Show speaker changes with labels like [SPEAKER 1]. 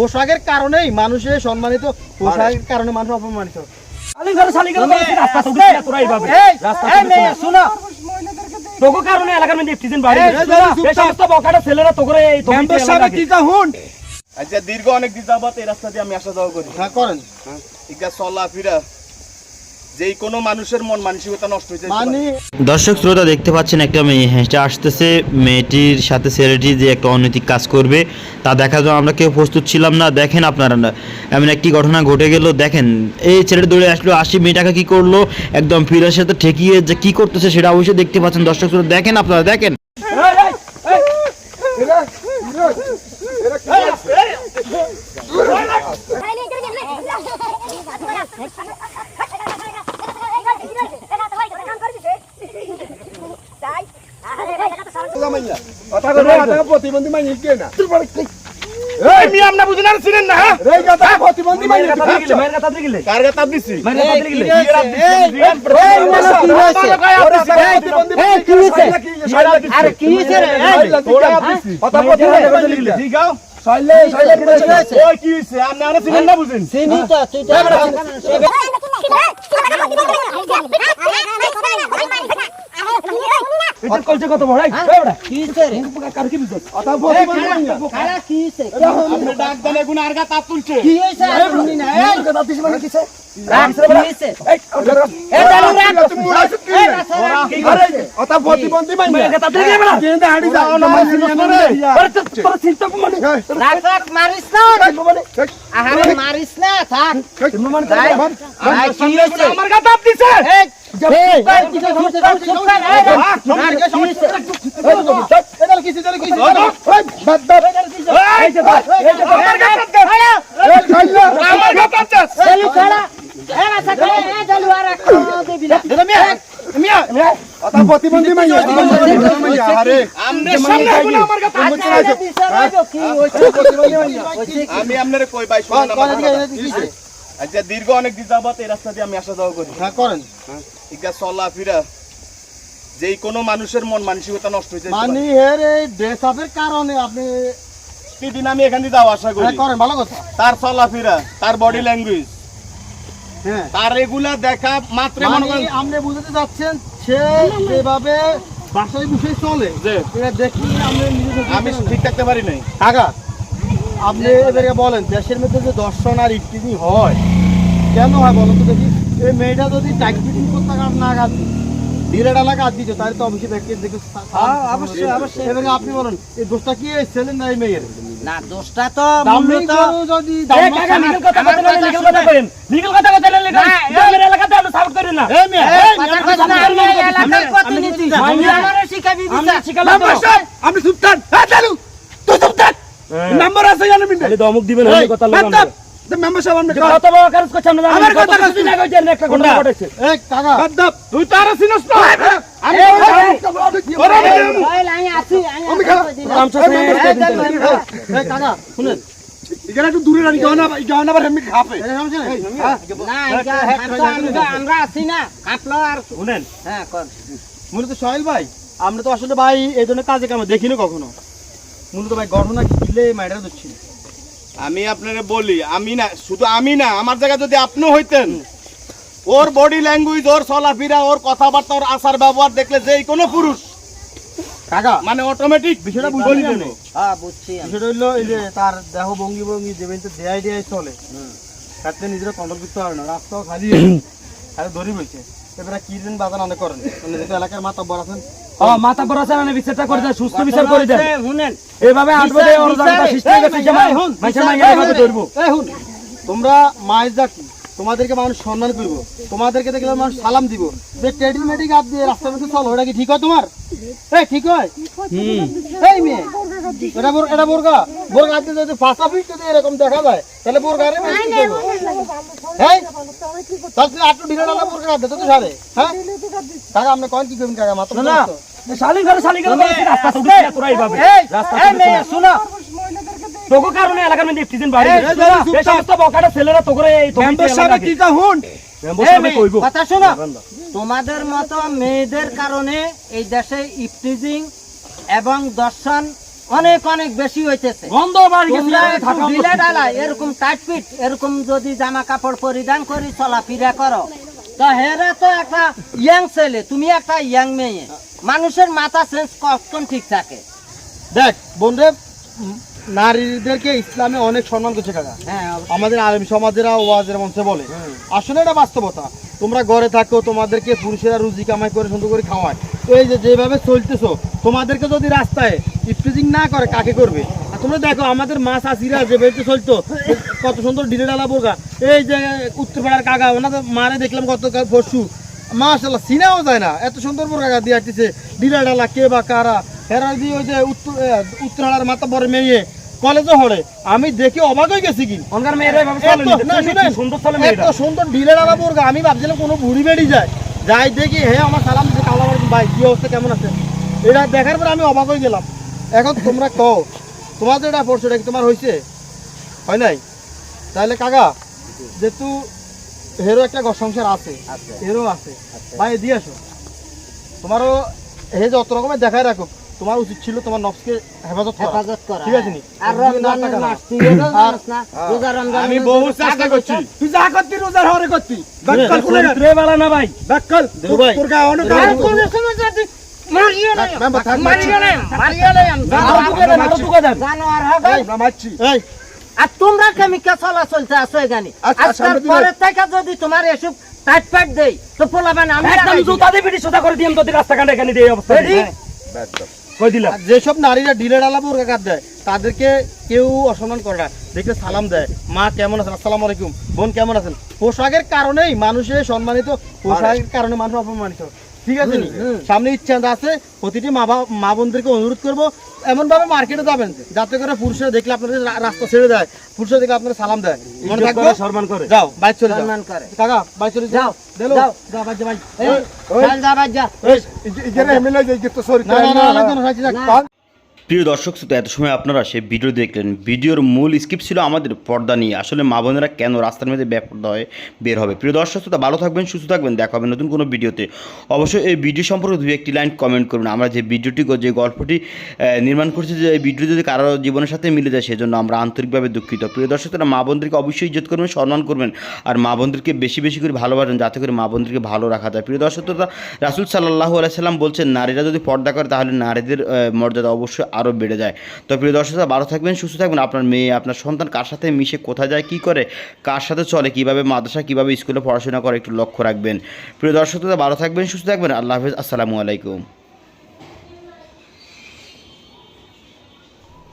[SPEAKER 1] পোশাকের কারণেই মানুষের সম্মানিত পোশাকের কারণে মানুষ অপমানিত।
[SPEAKER 2] তোকে কারণে এলাকার মধ্যে
[SPEAKER 1] এই,
[SPEAKER 2] সমস্ত বকাটা ছেলেরা এই তোকে
[SPEAKER 3] আচ্ছা দীর্ঘ অনেক দিন যাবত এই রাস্তা দিয়ে আমি আসা যাওয়া করি।
[SPEAKER 1] হ্যাঁ করেন।
[SPEAKER 3] এটা চলা ফিরা। যেই কোনো মানুষের মন মানসিকতা নষ্ট হয়ে যায়
[SPEAKER 1] মানে
[SPEAKER 4] দর্শক শ্রোতা দেখতে পাচ্ছেন একটা মেয়ে হেঁটে আসতেছে মেয়েটির সাথে ছেলেটি যে একটা অনৈতিক কাজ করবে তা দেখার জন্য আমরা কেউ প্রস্তুত ছিলাম না দেখেন আপনারা না এমন একটি ঘটনা ঘটে গেল দেখেন এই ছেলেটি দৌড়ে আসলো আসি মেয়েটাকে কি করল একদম ফিরের সাথে ঠেকিয়ে যে কি করতেছে সেটা অবশ্যই দেখতে পাচ্ছেন দর্শক শ্রোতা দেখেন আপনারা দেখেন
[SPEAKER 3] এই মিয়া আপনি বুঝেন আর চিনেন না হ্যাঁ
[SPEAKER 2] মায়ের কথা দিলে মায়ের কথা দিলে
[SPEAKER 3] কার কথা দিছি
[SPEAKER 2] মায়ের কথা দিলে
[SPEAKER 1] আরে কি হয়েছে রে
[SPEAKER 3] ঠিক আছে ওই কি হইছে আপনি আর চিনেন না বুঝেন
[SPEAKER 2] এটা কলছে কত বড় এই বড় কি রে কার কি বিজত আতা বড় কারা কি বুঝছ
[SPEAKER 3] আপনি ডাক দেন এখন আর গা তাপ তুলছে
[SPEAKER 2] কথা দিছ মানে কিছে মায়ের কথা দিলে কো মানে
[SPEAKER 1] মারিস না আহারে মারিস না থাক
[SPEAKER 3] আমার সামনে আমার গা আমি আপনারে কই ভাই শুনুন আমার কথা। আচ্ছা দীর্ঘ অনেক দিন যাবত এই রাস্তা দিয়ে আমি আসা যাওয়া করি
[SPEAKER 1] হ্যাঁ করেন
[SPEAKER 3] ইকা ফিরা। যেই কোনো মানুষের মন মানসিকতা নষ্ট হয়ে যায়
[SPEAKER 1] মানে এই ড্রেস আপের কারণে আপনি
[SPEAKER 3] প্রতিদিন আমি এখান দিয়ে যাওয়া আসা
[SPEAKER 1] হ্যাঁ
[SPEAKER 3] করি
[SPEAKER 1] করেন ভালো কথা।
[SPEAKER 3] তার চলাফেরা তার বডি ল্যাঙ্গুয়েজ তার এগুলা দেখা মাত্র মনে করেন
[SPEAKER 1] আপনি বুঝতে যাচ্ছেন সে যেভাবে বাসায় বসে চলে
[SPEAKER 3] যে
[SPEAKER 1] এটা দেখি নিজে
[SPEAKER 3] আমি ঠিক থাকতে পারি নাই।
[SPEAKER 1] কাকা আপনি এদেরকে বলেন দেশের মধ্যে যে দর্শন আর ইফটিজিং হয় কেন হয় বলো তো দেখি? এই মেয়েটা যদি টাইপিং করতে কার না কাজ ডিরেট এলাকা কাজ দিচ্ছে তাহলে তো অবশ্যই দেখে দেখে
[SPEAKER 5] অবশ্যই, অবশ্যই।
[SPEAKER 1] এবং আপনি বলেন এই দোষটা কি এই ছেলের না এই মেয়ের?
[SPEAKER 5] না দোষটা তো মূলত
[SPEAKER 1] যদি
[SPEAKER 2] এই
[SPEAKER 1] দাম
[SPEAKER 2] কাকা লিগ্যাল কথা বলতে না কথা করেন লিগ্যাল কথা বলতে না লিগ্যাল এলাকাতে আমরা সাপোর্ট করি না।
[SPEAKER 1] এই মেয়ে
[SPEAKER 5] এই কথা না, আমি এই এলাকার প্রতিনিধি।
[SPEAKER 2] আমি-
[SPEAKER 5] শিখাবি।
[SPEAKER 2] আমরা শিখালাম
[SPEAKER 3] আপনি চুপ থাক। হ্যাঁ চালু তুই চুপ থাক। নাম্বার আছে জানেন মিন্টে।
[SPEAKER 2] খালি দমক দিবেন কথা
[SPEAKER 3] মেম্বার সাহেব আপনি
[SPEAKER 2] কত বড় কাজ করছে আমরা
[SPEAKER 3] আমার কথা
[SPEAKER 2] কিছুদিন আগে ওই একটা ঘটনা। ঘটেছে
[SPEAKER 1] এই কাকা।
[SPEAKER 3] তুই তো আর চিনস না। আমি আমি
[SPEAKER 5] আছি, আমি আছি, দিলাম।
[SPEAKER 2] রামচা সিং
[SPEAKER 5] এই, এই, দেন, দেন, দেন।
[SPEAKER 1] এই কাকা শুনেন।
[SPEAKER 3] এখানে একটু দূরে রাখি গাওনা গাওনা আবার এমনি খাপে
[SPEAKER 1] এই সমস্যা নেই
[SPEAKER 5] না, এটা হাঁটতো, আমরা আছি না কাটলো আর।
[SPEAKER 1] শুনেন।
[SPEAKER 5] হ্যাঁ কর।
[SPEAKER 1] মূলত সোহেল ভাই আমরা তো আসলে ভাই এই ধরনের কাজে কামে দেখিনি কখনো। মূলত ভাই ঘটনা ঘিরলে মাইডার দিচ্ছি
[SPEAKER 3] আমি আপনারে বলি আমি না শুধু আমি না আমার জায়গায় যদি আপনি হইতেন ওর বডি ল্যাঙ্গুয়েজ ওর চলাফেরা ওর কথাবার্তা ওর আচার ব্যবহার দেখলে যেই কোনো পুরুষ
[SPEAKER 1] কাকা
[SPEAKER 3] মানে অটোমেটিক
[SPEAKER 1] বিষয়টা বুঝলি
[SPEAKER 3] বলি
[SPEAKER 5] হ্যাঁ বুঝছি
[SPEAKER 1] বিষয়টা হইল এই যে তার দেহ ভঙ্গি ভঙ্গি দেবেন তো দেয়াই দেয়াই চলে তাতে নিজেরা কন্ট্রোল করতে পারে না। রাস্তাও খালি খালি দড়ি বইছে। এবারে কি দিন বাজার অনেক করেন। মানে যেহেতু এলাকার মাতব্বর আছেন
[SPEAKER 2] মাথা আছে না বিচারটা করে দেন সুস্থ বিচার করে দেন।
[SPEAKER 5] শুনেন।
[SPEAKER 2] এইভাবে আট বছর ওর জায়গাটা সৃষ্টি হয়ে গেছে মাইয়া এভাবে ধরবো।
[SPEAKER 1] তোমরা মায়ের জাতি তোমাদেরকে মানুষ সম্মান করব। তোমাদেরকে দেখলে মানুষ সালাম দিব। যে টেডিল আপ দিয়ে রাস্তার মধ্যে চলো ওটা কি ঠিক হয় তোমার? এই ঠিক হয়? এই মেয়ে এটা বোর এটা বোরগা। বোরগা যদি ফাঁসা ফিট যদি এরকম দেখা যায় তাহলে বোরগা হ্যাঁ তাহলে আটটু ঢিলে ডালা বোরগা হাতে তো সারে হ্যাঁ? কাকা আপনি কন কি করবেন কাকা? মাত্র
[SPEAKER 2] না ঘরে ঘরে রাস্তা তোরা এইভাবে রাস্তা। তোকে কারণে এলাকার মধ্যে
[SPEAKER 1] এই,
[SPEAKER 2] সমস্ত বকাটা ছেলেরা এই মেম্বার
[SPEAKER 5] কথা শোনো। তোমাদের মতো মেয়েদের কারণে এই দেশে ইফটিজিং এবং দর্শন অনেক অনেক বেশি হইতেছে। ঢিলে ঢালা এরকম টাইট ফিট এরকম যদি জামা কাপড় পরিধান করি চলাফেরা করো। তা হেরা তো একটা ইয়াং ছেলে তুমি একটা ইয়াং মেয়ে। মানুষের মাথা সেন্স কখন ঠিক থাকে?
[SPEAKER 1] দেখ উম, নারীদেরকে ইসলামে অনেক সম্মান করছে কাকা।
[SPEAKER 5] হ্যাঁ
[SPEAKER 1] আমাদের আলেম সমাজেরা ওয়াজের মঞ্চে বলে। আসলে এটা বাস্তবতা। তোমরা ঘরে থাকো তোমাদেরকে পুরুষেরা রুজি কামাই করে সুন্দর করে খাওয়ায়। তো এই যে যেভাবে চলতেছো তোমাদেরকে যদি রাস্তায় ইফটিজিং না করে কাকে করবে? আর তোমরা দেখো আমাদের মাছ আসিরা যে বেড়তে চলতো কত সুন্দর ডিলে ডালা বোরগা এই যে উত্তরপাড়ার কাকা ওনাদের মারে দেখলাম কত পরশু। মাশাল্লাহ সিনেও যায় না। এত সুন্দর বোরগা দিয়ে আসতেছে ডিলে ডালা কে বা কারা? দিয়ে ওই যে উত্তরাড়ার মাথা বড় মেয়ে কলেজে হরে আমি দেখে অবাক হয়ে গেছি কি? এত-
[SPEAKER 2] সুন্দর
[SPEAKER 1] ডালা বোরগা আমি ভাবছিলাম কোনো বুড়ি বেড়ি যায়। যাই দেখি হে আমার সালাম দিচ্ছে কালা ভাই কি অবস্থা কেমন আছে এটা দেখার পরে আমি অবাক হয়ে গেলাম। এখন তোমরা কও তোমার যেটা পড়ছো এটা কি তোমার হয়েছে হয় নাই? তাহলে কাকা যেহেতু হেরো একটা ঘর সংসার আছে। হেরো আছে। ভাই দিয়ে আসো। তোমারও হে যত রকমের দেখায় রাখো। তোমার উচিত ছিল তোমার নফসকে হেফাজত করা।
[SPEAKER 5] হেফাজত করা।
[SPEAKER 1] ঠিক আছে নি?
[SPEAKER 5] আর রমজানের মাস তুই এটা না। রোজা রমজান
[SPEAKER 3] আমি বহু চেষ্টা করছি।
[SPEAKER 2] তুই যা করতি রোজার হরে করতি।
[SPEAKER 1] বাক্কাল কোলে
[SPEAKER 2] রে বালা না ভাই।
[SPEAKER 1] বাক্কাল। তোর গায়ে অনেক
[SPEAKER 5] আর কোন সময় যদি মারিও না। মারিও না। মারিও না।
[SPEAKER 2] দুকে দেন
[SPEAKER 5] আরও হবে
[SPEAKER 1] এই।
[SPEAKER 5] আর তোমরা কেমিক্যাল চলা চলতে আছো এখানে।
[SPEAKER 1] আচ্ছা,
[SPEAKER 5] আজকাল পরের থেকে যদি তোমার এসব টাইট ফাইট দেই তো পোলাবেন আমি
[SPEAKER 2] একদম জুতা দিয়ে পিটি সোজা করে দিম তোদের রাস্তা কাটে এখানে দিয়ে অবস্থা
[SPEAKER 5] Ready?
[SPEAKER 2] কই দিলাম?
[SPEAKER 1] যেসব নারীরা ডিলে ডালা বোরকা কাট দেয় তাদেরকে কেউ অসম্মান করে না। দেখলে সালাম দেয়। মা কেমন আছেন? আসসালামু আলাইকুম। বোন কেমন আছেন? পোশাকের কারণেই মানুষের সম্মানিত পোশাকের কারণে মানুষ অপমানিত। ঠিক আছে নি? সামনে ইচ্ছা আছে প্রতিটি মা বা- মা বোনদেরকে অনুরোধ করব এমন ভাবে মার্কেটে যাবেন যাতে করে পুরুষরা দেখলে আপনাদের রাস্তা ছেড়ে দেয় পুরুষরা দেখলে আপনারা সালাম দেয়। মনে থাকবে?
[SPEAKER 2] সম্মান করে।
[SPEAKER 1] যাও বাইক চলে যাও।
[SPEAKER 5] সম্মান করে।
[SPEAKER 1] কাকা বাইক চলে যাও।
[SPEAKER 5] যাও,
[SPEAKER 1] দেলো
[SPEAKER 5] যাও।
[SPEAKER 1] যাও বাইক যা বাইক
[SPEAKER 5] এই, চল যা। বাজ যা
[SPEAKER 1] না না না না। না, সাইডে রাখ।
[SPEAKER 4] প্রিয় দর্শক, শ্রোতা, এত সময় আপনারা সেই ভিডিও দেখলেন। ভিডিওর মূল স্ক্রিপ্ট ছিল আমাদের পর্দা নিয়ে। আসলে মা বোনেরা কেন রাস্তার মধ্যে বেপর্দা হয়ে বের হবে? প্রিয় দর্শক, শ্রোতা, ভালো থাকবেন, সুস্থ থাকবেন। দেখা হবে নতুন কোনো ভিডিওতে। অবশ্যই এই ভিডিও সম্পর্কে দু একটি লাইন কমেন্ট করুন। আমরা যে ভিডিওটি যে গল্পটি নির্মাণ করছি, যে এই ভিডিও যদি কারও জীবনের সাথে মিলে যায়, সেজন্য আমরা আন্তরিকভাবে দুঃখিত। প্রিয় দর্শক, শ্রোতা, মা বোনদেরকে অবশ্যই ইজ্জত করবেন, সম্মান করবেন আর মা বোনদেরকে বেশি বেশি করে ভালোবাসেন যাতে করে মা বোনদেরকে ভালো রাখা যায়। প্রিয় দর্শক, শ্রোতা, রাসুল সাল্লাহ আলাইসাল্লাম বলছেন, নারীরা যদি পর্দা করে, তাহলে নারীদের মর্যাদা অবশ্যই আরও বেড়ে যায়। তো প্রিয় দর্শক ভালো থাকবেন, সুস্থ থাকবেন। আপনার মেয়ে, আপনার সন্তান কার সাথে মিশে, কোথায় যায়, কি করে, কার সাথে চলে, কীভাবে মাদ্রাসা কীভাবে স্কুলে পড়াশোনা করে, একটু লক্ষ্য রাখবেন। প্রিয় দর্শক, ভালো থাকবেন, সুস্থ থাকবেন। আল্লাহ হাফেজ, আসসালামু আলাইকুম।